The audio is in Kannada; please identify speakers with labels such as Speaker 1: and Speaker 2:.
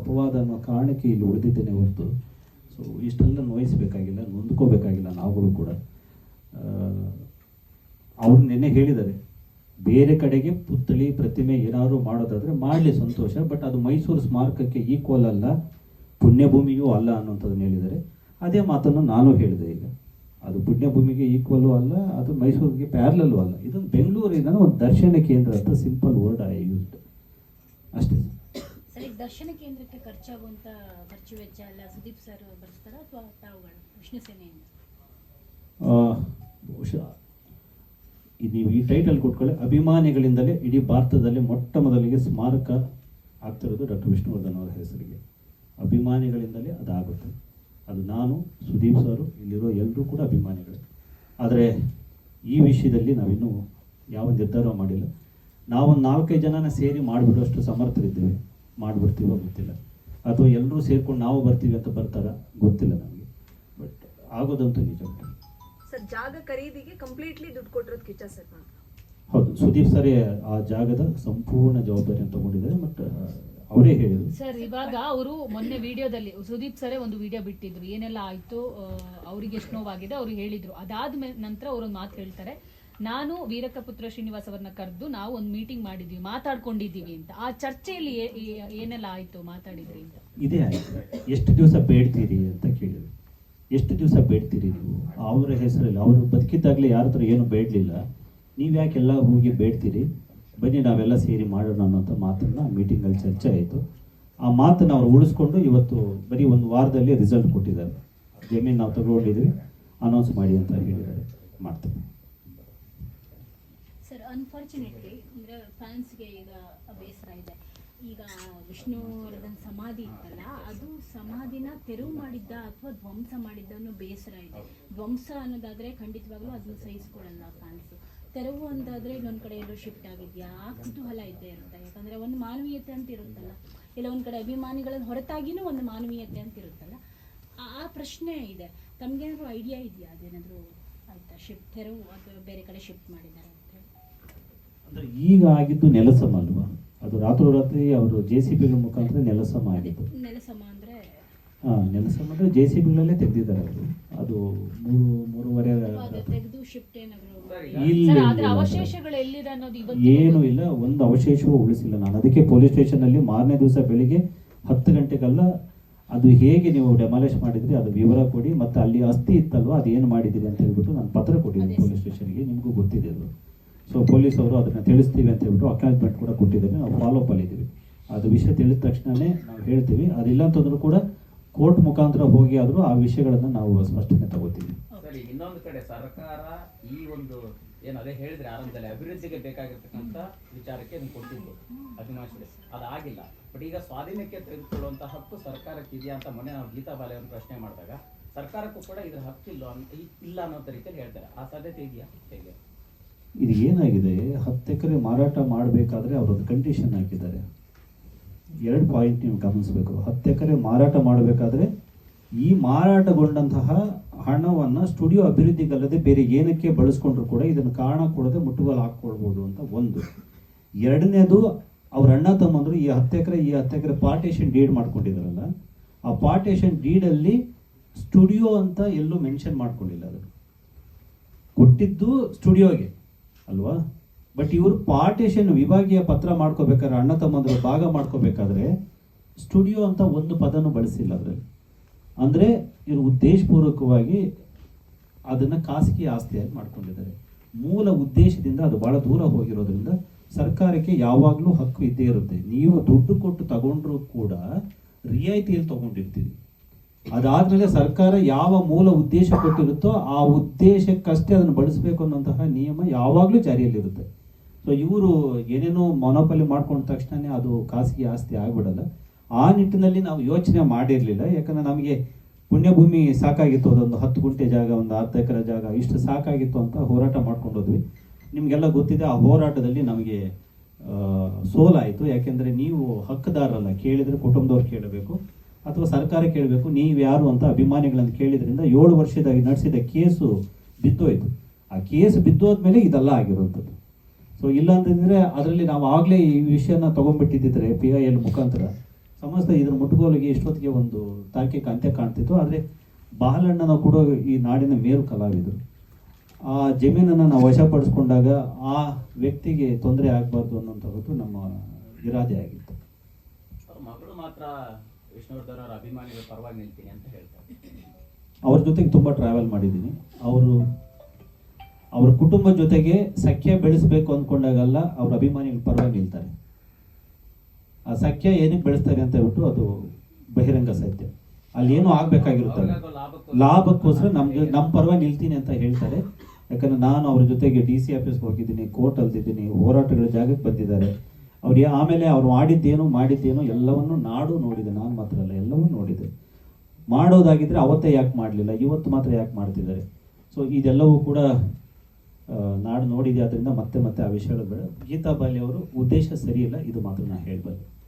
Speaker 1: ಅಪವಾದ ಅನ್ನೋ ಕಾರಣಕ್ಕೆ ಇಲ್ಲಿ ಉಳಿದಿದ್ದೇನೆ ಹೊರತು ಸೊ ಇಷ್ಟೆಲ್ಲ ನೋಯಿಸಬೇಕಾಗಿಲ್ಲ, ನೊಂದ್ಕೋಬೇಕಾಗಿಲ್ಲ ನಾವುಗಳು ಕೂಡ. ಅವ್ರು ನೆನ್ನೆ ಹೇಳಿದ್ದಾರೆ, ಬೇರೆ ಕಡೆಗೆ ಪುತ್ಥಳಿ ಪ್ರತಿಮೆ ಏನಾದ್ರು ಮಾಡೋದಾದರೆ ಮಾಡಲಿ ಸಂತೋಷ ಬಟ್ ಅದು ಮೈಸೂರು ಸ್ಮಾರಕಕ್ಕೆ ಈಕ್ವಲ್ ಅಲ್ಲ, ಪುಣ್ಯಭೂಮಿಯೂ ಅಲ್ಲ ಅನ್ನೋಂಥದ್ದನ್ನು ಹೇಳಿದ್ದಾರೆ. ಅದೇ ಮಾತನ್ನು ನಾನು ಹೇಳಿದೆ ಈಗ. ಅದು ಪುಣ್ಯಭೂಮಿಗೆ ಈಕ್ವಲು ಅಲ್ಲ, ಅದು ಮೈಸೂರಿಗೆ ಪ್ಯಾರ್ಲಲ್ಲೂ ಅಲ್ಲ. ಇದೊಂದು ಬೆಂಗಳೂರಿನ ಒಂದು ದರ್ಶನ ಕೇಂದ್ರ ಅಂತ ಸಿಂಪಲ್ ವರ್ಡ್ ಐ ಯೂಸ್ಡ್ ಅಷ್ಟೇ.
Speaker 2: ದರ್ಶನ ಕೇಂದ್ರಕ್ಕೆ ಖರ್ಚಾಗುವಂತ ಖರ್ಚು ವೆಚ್ಚ ಎಲ್ಲ ಸುದೀಪ್ ಸರ್ ಬರ್ತಾರ ಅಥವಾ ತಾವುಗಳು, ವಿಷ್ಣು ಸೇನೆಯಿಂದ?
Speaker 1: ನೀವು ಈ ಟೈಟಲ್ ಕೊಟ್ಕೊಳ್ಳಿ. ಅಭಿಮಾನಿಗಳಿಂದಲೇ ಇಡೀ ಭಾರತದಲ್ಲಿ ಮೊಟ್ಟ ಮೊದಲಿಗೆ ಸ್ಮಾರಕ ಆಗ್ತಿರೋದು ಡಾಕ್ಟರ್ ವಿಷ್ಣುವರ್ಧನ್ ಅವರ ಹೆಸರಿಗೆ. ಅಭಿಮಾನಿಗಳಿಂದಲೇ ಅದಾಗುತ್ತೆ. ಅದು ನಾನು, ಸುದೀಪ್ ಸರು, ಇಲ್ಲಿರೋ ಎಲ್ಲರೂ ಕೂಡ ಅಭಿಮಾನಿಗಳು. ಆದರೆ ಈ ವಿಷಯದಲ್ಲಿ ನಾವಿನ್ನೂ ಯಾವ ನಿರ್ಧಾರ ಮಾಡಿಲ್ಲ. ನಾವೊಂದು ನಾಲ್ಕೈದು ಜನನ ಸೇರಿ ಮಾಡಿಬಿಡುವಷ್ಟು ಸಮರ್ಥರಿದ್ದೇವೆ. ಮಾಡಿಬಿಡ್ತೀವೋ ಗೊತ್ತಿಲ್ಲ. ಅಥವಾ ಎಲ್ಲರೂ ಸೇರ್ಕೊಂಡು ನಾವು ಬರ್ತೀವಿ ಅಂತ ಬರ್ತಾರ ಗೊತ್ತಿಲ್ಲ ನಮಗೆ. ಬಟ್ ಆಗೋದಂತೂ ನಿಜ
Speaker 3: ಸರ್ ಜಾಗ ಖರೀದಿಗೆ ಕಂಪ್ಲೀಟ್ಲಿ ದುಡ್ಡು ಕೊಟ್ಟಿರೋದು ಕಿಚ್ಚ ಸರ್ ಮಾತ್ರ
Speaker 1: ಹೌದು ಸುದೀಪ್ ಸರ್ ಆ ಜಾಗದ ಸಂಪೂರ್ಣ ಜವಾಬ್ದಾರಿಯನ್ನು ತಗೊಂಡಿದ್ದಾರೆ ಬಟ್ ಅವರೇ ಹೇಳಿದ್ರು.
Speaker 4: ಸರ್ ಇವಾಗ ಅವರು ಮೊನ್ನೆ ವಿಡಿಯೋದಲ್ಲಿ ಸುದೀಪ್ ಸರೇ ಒಂದು ವಿಡಿಯೋ ಬಿಟ್ಟಿದ್ರು. ಏನೆಲ್ಲ ಆಯ್ತು ಅವ್ರಿಗೆ ಎಷ್ಟು ನೋವಾಗಿದೆ ಅವ್ರು ಹೇಳಿದ್ರು. ಅದಾದ ನಂತರ ಅವರೊಂದು ಮಾತು ಹೇಳ್ತಾರೆ. ನಾನು ವೀರಕಪುತ್ರ ಶ್ರೀನಿವಾಸ್ ಅವರನ್ನ ಕರೆದು ನಾವು ಒಂದು ಮೀಟಿಂಗ್ ಮಾಡಿದ್ವಿ, ಮಾತಾಡ್ಕೊಂಡಿದ್ದೀವಿ ಅಂತ. ಆ ಚರ್ಚೆಯಲ್ಲಿ ಏನೆಲ್ಲ ಆಯ್ತು ಮಾತಾಡಿದ್ರಿ ಅಂತ?
Speaker 1: ಇದೇ ಆಯ್ತು. ಎಷ್ಟು ದಿವಸ ಬೇಡ್ತೀರಿ ಅಂತ ಕೇಳಿದ್ರು. ಎಷ್ಟು ದಿವಸ ಬೇಡ್ತೀರಿ ನೀವು? ಅವರ ಹೆಸರಲ್ಲಿ, ಅವರು ಬದುಕಿದ್ದಾಗಲೇ ಯಾರ ಹತ್ರ ಏನು ಬೇಡಲಿಲ್ಲ. ನೀವು ಯಾಕೆಲ್ಲ ಹೋಗಿ ಬೇಡ್ತೀರಿ? ಬನ್ನಿ, ನಾವೆಲ್ಲ ಸೇರಿ ಮಾಡೋಣ ಅನ್ನೋಂಥ ಮಾತನ್ನು ಮೀಟಿಂಗಲ್ಲಿ ಚರ್ಚೆ ಆಯಿತು. ಆ ಮಾತನ್ನು ಅವ್ರು ಉಳಿಸ್ಕೊಂಡು ಇವತ್ತು ಬರೀ ಒಂದು ವಾರದಲ್ಲಿ ರಿಸಲ್ಟ್ ಕೊಟ್ಟಿದ್ದಾರೆ. ಜಮೀನು ನಾವು ತಗೊಂಡಿದ್ವಿ. ಅನೌನ್ಸ್ ಮಾಡಿ ಅಂತ ಹೇಳಿದ್ದಾರೆ. ಮಾಡ್ತೀವಿ.
Speaker 2: ಅನ್ಫಾರ್ಚುನೇಟ್ಲಿ ಅಂದ್ರೆ ಫ್ಯಾನ್ಸ್ಗೆ ಈಗ ಬೇಸರ ಇದೆ. ಈಗ ವಿಷ್ಣುವರ್ಧನ್ ಸಮಾಧಿ ಇತ್ತಲ್ಲ, ಅದು ಸಮಾಧಿನ ತೆರವು ಮಾಡಿದ್ದ ಅಥವಾ ಧ್ವಂಸ ಮಾಡಿದ್ದ ಅನ್ನೋ ಬೇಸರ ಇದೆ. ಧ್ವಂಸ ಅನ್ನೋದಾದ್ರೆ ಖಂಡಿತವಾಗ್ಲೂ ಅದನ್ನ ಸಹಿಸ್ಕೊಳ್ಳಲ್ಲ ಫ್ಯಾನ್ಸ್ ತೆರವು ಅಂತಾದ್ರೆ ಇನ್ನೊಂದು ಕಡೆ ಎಲ್ಲೋ ಶಿಫ್ಟ್ ಆಗಿದ್ಯಾ? ಆ ಕುತೂಹಲ ಇದ್ದೇ ಇರುತ್ತೆ ಯಾಕಂದ್ರೆ ಒಂದು ಮಾನವೀಯತೆ ಅಂತ ಇರುತ್ತಲ್ಲ. ಇಲ್ಲ, ಒಂದು ಕಡೆ ಅಭಿಮಾನಿಗಳ ಹೊರತಾಗಿನೂ ಒಂದು ಮಾನವೀಯತೆ ಅಂತ ಇರುತ್ತಲ್ಲ. ಆ- ಪ್ರಶ್ನೆ ಇದೆ. ತಮ್ಗೇನಾದ್ರು ಐಡಿಯಾ ಇದೆಯಾ? ಅದೇನಾದರೂ ಆಯ್ತಾ? ಶಿಫ್ಟ್ ತೆರವು, ಅಥವಾ ಬೇರೆ ಕಡೆ ಶಿಫ್ಟ್ ಮಾಡಿದ್ದಾರೆ
Speaker 1: ಅಂದ್ರೆ ಈಗ ಆಗಿದ್ದು ನೆಲಸಮ ಅಲ್ವಾ? ಅದು ರಾತ್ರೋರಾತ್ರಿ ಅವರು ಜೆ ಸಿ ಬಿಗಳ ಮುಖಾಂತರ ನೆಲಸಮ ಆಗಿತ್ತು
Speaker 2: ನೆಲಸಮ ಅಂದ್ರೆ
Speaker 1: ಹಾಂ ನೆಲಸಮ ಅಂದ್ರೆ ಜೆ ಸಿ ಬಿಗಳಲ್ಲೇ ತೆಗೆದಿದ್ದಾರೆ ಅವರು. ಅದು ಮೂರು ಮೂರುವರೆ
Speaker 2: ತೆಗೆದು ಶಿಫ್ಟ್ ಏನಾದ್ರು
Speaker 1: ಇಲ್ಲ
Speaker 4: ಸರ್
Speaker 1: ಇಲ್ಲ,
Speaker 4: ಅವಶೇಷಗಳು ಎಲ್ಲಿದೆ ಅನ್ನೋದು ಇವತ್ತು
Speaker 1: ಏನು ಇಲ್ಲ ಒಂದು ಅವಶೇಷವೂ ಉಳಿಸಿಲ್ಲ ನಾನು. ಅದಕ್ಕೆ ಪೊಲೀಸ್ ಸ್ಟೇಷನಲ್ಲಿ ಮಾರನೇ ದಿವಸ ಬೆಳಿಗ್ಗೆ ಹತ್ತು ಗಂಟೆಗೆಲ್ಲ ಅದು ಹೇಗೆ ನೀವು ಡೆಮಾಲಿಷ್ ಮಾಡಿದ್ರಿ ಅದು ವಿವರ ಕೊಡಿ. ಮತ್ತೆ ಅಲ್ಲಿ ಅಸ್ತಿ ಇತ್ತಲ್ವ ಅದು ಏನು ಮಾಡಿದಿರಿ ಅಂತ ಹೇಳ್ಬಿಟ್ಟು ನಾನು ಪತ್ರ ಕೊಟ್ಟಿದ್ದೀನಿ ಪೊಲೀಸ್ ಸ್ಟೇಷನ್ಗೆ ನಿಮಗೂ ಗೊತ್ತಿದೆ ಅದು. ಸೊ ಪೊಲೀಸ್ ಅವರು ಅದನ್ನು ತಿಳಿಸ್ತೀವಿ ಅಂತ ಹೇಳ್ಬಿಟ್ಟು ಅಕ್ನಾಲಜ್ಮೆಂಟ್ ಕೂಡ ಕೊಟ್ಟಿದ್ದೇವೆ ನಾವು ಫಾಲೋ ಅಪ್ ಅಲ್ಲಿದ್ದೀವಿ ಅದು ವಿಷಯ ತಿಳಿದ ತಕ್ಷಣವೇ ನಾವು ಹೇಳ್ತೀವಿ. ಅದಿಲ್ಲ ಅಂತಂದ್ರೂ ಕೂಡ ಕೋರ್ಟ್ ಮುಖಾಂತರ ಹೋಗಿ ಆದರೂ ಆ ವಿಷಯಗಳನ್ನು ನಾವು ಸ್ಪಷ್ಟನೆ ತಗೋತೀವಿ.
Speaker 5: ಇನ್ನೊಂದು ಕಡೆ ಸರ್ಕಾರ ಈ ಒಂದು ಏನು ಅದೇ ಹೇಳಿದ್ರೆ ಆರಂಭದಲ್ಲಿ ಅಭಿವೃದ್ಧಿಗೆ ಬೇಕಾಗಿರ್ತಕ್ಕಂಥ ವಿಚಾರಕ್ಕೆ ಅದನ್ನು ಕೊಟ್ಟಿದ್ದು ಅದು ಅದಾಗಿಲ್ಲ ಬಟ್ ಈಗ ಸ್ವಾಧೀನಕ್ಕೆ ತೆಗೆದುಕೊಳ್ಳುವಂಥ ಹಕ್ಕು ಸರ್ಕಾರಕ್ಕೆ ಇದೆಯಾ ಅಂತ ಮೊನ್ನೆ ನಾವು ಗೀತಾ ಬಾಲೆ ಒಂದು ಪ್ರಶ್ನೆ ಮಾಡಿದಾಗ, ಸರ್ಕಾರಕ್ಕೂ ಕೂಡ ಇದ್ರ ಹಕ್ಕಿಲ್ಲ ಇಲ್ಲ ಅನ್ನೋ ರೀತಿಯಲ್ಲಿ ಹೇಳ್ತಾರೆ. ಆ ಸಾಧ್ಯತೆ ಇದೆಯಾ? ಹೇಗೆ?
Speaker 1: ಇದು ಏನಾಗಿದೆ? ಹತ್ತು ಎಕರೆ ಮಾರಾಟ ಮಾಡಬೇಕಾದ್ರೆ ಅವರೊಂದು ಕಂಡೀಷನ್ ಹಾಕಿದ್ದಾರೆ. ಎರಡು ಪಾಯಿಂಟ್ ನೀವು ಗಮನಿಸಬೇಕು. ಹತ್ತು ಎಕರೆ ಮಾರಾಟ ಮಾಡಬೇಕಾದ್ರೆ ಈ ಮಾರಾಟಗೊಂಡಂತಹ ಹಣವನ್ನು ಸ್ಟುಡಿಯೋ ಅಭಿವೃದ್ಧಿಗಲ್ಲದೆ ಬೇರೆ ಏನಕ್ಕೆ ಬಳಸ್ಕೊಂಡ್ರು ಕೂಡ ಇದನ್ನು ಕಾರಣ ಕೊಡದೆ ಮುಟ್ಟುಗೋಲು ಹಾಕ್ಕೊಳ್ಬೋದು ಅಂತ ಒಂದು. ಎರಡನೇದು, ಅವ್ರ ಅಣ್ಣ ತಮ್ಮಂದರು ಈ ಹತ್ತು ಎಕರೆ, ಈ ಹತ್ತು ಎಕರೆ ಪಾರ್ಟೇಷನ್ ಡೀಡ್ ಮಾಡ್ಕೊಂಡಿದ್ದಾರಲ್ಲ, ಆ ಪಾರ್ಟೇಷನ್ ಡೀಡಲ್ಲಿ ಸ್ಟುಡಿಯೋ ಅಂತ ಎಲ್ಲೂ ಮೆನ್ಷನ್ ಮಾಡ್ಕೊಂಡಿಲ್ಲ ಅದು. ಕೊಟ್ಟಿದ್ದು ಸ್ಟುಡಿಯೋಗೆ ಅಲ್ವಾ? ಬಟ್ ಇವರು ಪಾರ್ಟೇಷನ್ ವಿಭಾಗೀಯ ಪತ್ರ ಮಾಡ್ಕೋಬೇಕಾದ್ರೆ, ಅಣ್ಣ ತಮ್ಮಂದ್ರು ಭಾಗ ಮಾಡ್ಕೋಬೇಕಾದ್ರೆ ಸ್ಟುಡಿಯೋ ಅಂತ ಒಂದು ಪದನು ಬಳಸಿಲ್ಲ ಅದರಲ್ಲಿ. ಅಂದರೆ ಇವರು ಉದ್ದೇಶಪೂರ್ವಕವಾಗಿ ಅದನ್ನು ಖಾಸಗಿ ಆಸ್ತಿಯಾಗಿ ಮಾಡ್ಕೊಂಡಿದ್ದಾರೆ. ಮೂಲ ಉದ್ದೇಶದಿಂದ ಅದು ಬಹಳ ದೂರ ಹೋಗಿರೋದ್ರಿಂದ ಸರ್ಕಾರಕ್ಕೆ ಯಾವಾಗಲೂ ಹಕ್ಕು ಇದ್ದೇ ಇರುತ್ತೆ. ನೀವು ದುಡ್ಡು ಕೊಟ್ಟು ತಗೊಂಡ್ರೂ ಕೂಡ ರಿಯಾಯಿತಿಯಲ್ಲಿ ತಗೊಂಡಿರ್ತೀರಿ. ಅದಾದ್ಮೇಲೆ ಸರ್ಕಾರ ಯಾವ ಮೂಲ ಉದ್ದೇಶ ಕೊಟ್ಟಿರುತ್ತೋ ಆ ಉದ್ದೇಶಕ್ಕಷ್ಟೇ ಅದನ್ನು ಬಳಸಬೇಕು ಅನ್ನೋಂತಹ ನಿಯಮ ಯಾವಾಗಲೂ ಜಾರಿಯಲ್ಲಿರುತ್ತೆ. ಸೊ ಇವರು ಏನೇನೋ ಮೊನೋಪಲಿ ಮಾಡ್ಕೊಂಡ ತಕ್ಷಣನೇ ಅದು ಖಾಸಗಿ ಆಸ್ತಿ ಆಗ್ಬಿಡಲ್ಲ. ಆ ನಿಟ್ಟಿನಲ್ಲಿ ನಾವು ಯೋಚನೆ ಮಾಡಿರಲಿಲ್ಲ. ಯಾಕಂದ್ರೆ ನಮಗೆ ಪುಣ್ಯಭೂಮಿ ಸಾಕಾಗಿತ್ತು. ಅದೊಂದು ಹತ್ತು ಗುಂಟೆ ಜಾಗ, ಒಂದು ಅರ್ಧ ಎಕರೆ ಜಾಗ, ಇಷ್ಟು ಸಾಕಾಗಿತ್ತು ಅಂತ ಹೋರಾಟ ಮಾಡ್ಕೊಂಡು ಹೋದ್ವಿ. ನಿಮಗೆಲ್ಲ ಗೊತ್ತಿದೆ, ಆ ಹೋರಾಟದಲ್ಲಿ ನಮಗೆ ಸೋಲಾಯಿತು. ಯಾಕೆಂದರೆ ನೀವು ಹಕ್ಕುದಾರರಲ್ಲ. ಕೇಳಿದರೆ ಕುಟುಂಬದವ್ರು ಕೇಳಬೇಕು. ಅಥವಾ ಸರ್ಕಾರ ಕೇಳಬೇಕು, ನೀವು ಯಾರು ಅಂತ ಅಭಿಮಾನಿಗಳನ್ನು ಕೇಳಿದ್ರಿಂದ ಏಳು ವರ್ಷದಾಗಿ ನಡೆಸಿದ ಕೇಸು ಬಿದ್ದೋಯ್ತು. ಆ ಕೇಸ್ ಬಿದ್ದೋದ್ಮೇಲೆ ಇದೆಲ್ಲ ಆಗಿರುವಂಥದ್ದು. ಸೊ ಇಲ್ಲ ಅಂತಂದರೆ ಅದರಲ್ಲಿ ನಾವು ಆಗಲೇ ಈ ವಿಷಯನ ತೊಗೊಂಡ್ಬಿಟ್ಟಿದ್ದರೆ ಪಿ ಐ ಎಲ್ ಮುಖಾಂತರ, ಸಮಸ್ತ ಇದರ ಮುಟ್ಟುಗೋಲಿಗೆ ಇಷ್ಟೊತ್ತಿಗೆ ಒಂದು ತಾರ್ಕಿಕ ಅಂತ್ಯ ಕಾಣ್ತಿತ್ತು. ಆದರೆ ಬಾಲಣ್ಣನ ಕೂಡ ಈ ನಾಡಿನ ಮೇರು ಕಲಾವಿದರು. ಆ ಜಮೀನನ್ನು ನಾವು ವಶಪಡಿಸ್ಕೊಂಡಾಗ ಆ ವ್ಯಕ್ತಿಗೆ ತೊಂದರೆ ಆಗಬಾರ್ದು ಅನ್ನೋಂಥದ್ದು ನಮ್ಮ ಇರಾದೆ ಆಗಿತ್ತು.
Speaker 5: ಮಗಳು ಮಾತ್ರ ವಿಷ್ಣುವರ್ಧನ್ ಅವರ ಅಭಿಮಾನಿಗಳ ಪರವಾಗಿ ನಿಲ್ತೀನಿ ಅಂತ ಹೇಳ್ತಾರೆ.
Speaker 1: ಅವ್ರ ಜೊತೆಗೆ ತುಂಬ ಟ್ರಾವೆಲ್ ಮಾಡಿದ್ದೀನಿ. ಅವರು ಅವ್ರ ಕುಟುಂಬ ಜೊತೆಗೆ ಸಖ್ಯ ಬೆಳೆಸಬೇಕು ಅಂದ್ಕೊಂಡಾಗಲ್ಲ ಅವ್ರ ಅಭಿಮಾನಿಗಳ ಪರವಾಗಿ ನಿಲ್ತಾರೆ. ಆ ಸಖ್ಯ ಏನಕ್ಕೆ ಬೆಳೆಸ್ತಾರೆ ಅಂತ ಹೇಳ್ಬಿಟ್ಟು ಅದು ಬಹಿರಂಗ ಸತ್ಯ. ಅಲ್ಲಿ ಏನೂ
Speaker 5: ಆಗ್ಬೇಕಾಗಿರುತ್ತೆ ಲಾಭಕ್ಕೋಸ್ಕರ-
Speaker 1: ಲಾಭಕ್ಕೋಸ್ಕರ ನಮ್ಗೆ ನಮ್ಮ ಪರವಾಗಿ ನಿಲ್ತೀನಿ ಅಂತ ಹೇಳ್ತಾರೆ. ಯಾಕಂದ್ರೆ ನಾನು ಅವ್ರ ಜೊತೆಗೆ ಡಿ ಸಿ ಆಫೀಸ್ಗೆ ಹೋಗಿದ್ದೀನಿ ಕೋರ್ಟ್ ಅಲ್ದಿದ್ದೀನಿ ಹೋರಾಟಗಳ ಜಾಗಕ್ಕೆ ಬಂದಿದ್ದಾರೆ. ಅವ್ರು ಆಮೇಲೆ ಅವ್ರು ಮಾಡಿದ್ದೇನು ಮಾಡಿದ್ದೇನು ಎಲ್ಲವನ್ನು ನಾಡು ನೋಡಿದೆ. ನಾನು ಮಾತ್ರ ಅಲ್ಲ, ಎಲ್ಲವೂ ನೋಡಿದೆ. ಮಾಡೋದಾಗಿದ್ರೆ ಅವತ್ತೇ ಯಾಕೆ ಮಾಡಲಿಲ್ಲ? ಇವತ್ತು ಮಾತ್ರ ಯಾಕೆ ಮಾಡ್ತಿದ್ದಾರೆ? ಸೊ ಇದೆಲ್ಲವೂ ಕೂಡ ನಾಡು ನೋಡಿದೆ. ಅದರಿಂದ ಮತ್ತೆ ಮತ್ತೆ ಆ ವಿಷಯಗಳು ಬೇಡ. ಗೀತಾ ಬಾಲಿ ಅವರು ಉದ್ದೇಶ ಸರಿಯಿಲ್ಲ ಇದು ಮಾತ್ರ ನಾನು ಹೇಳಬಲ್ಲೆ.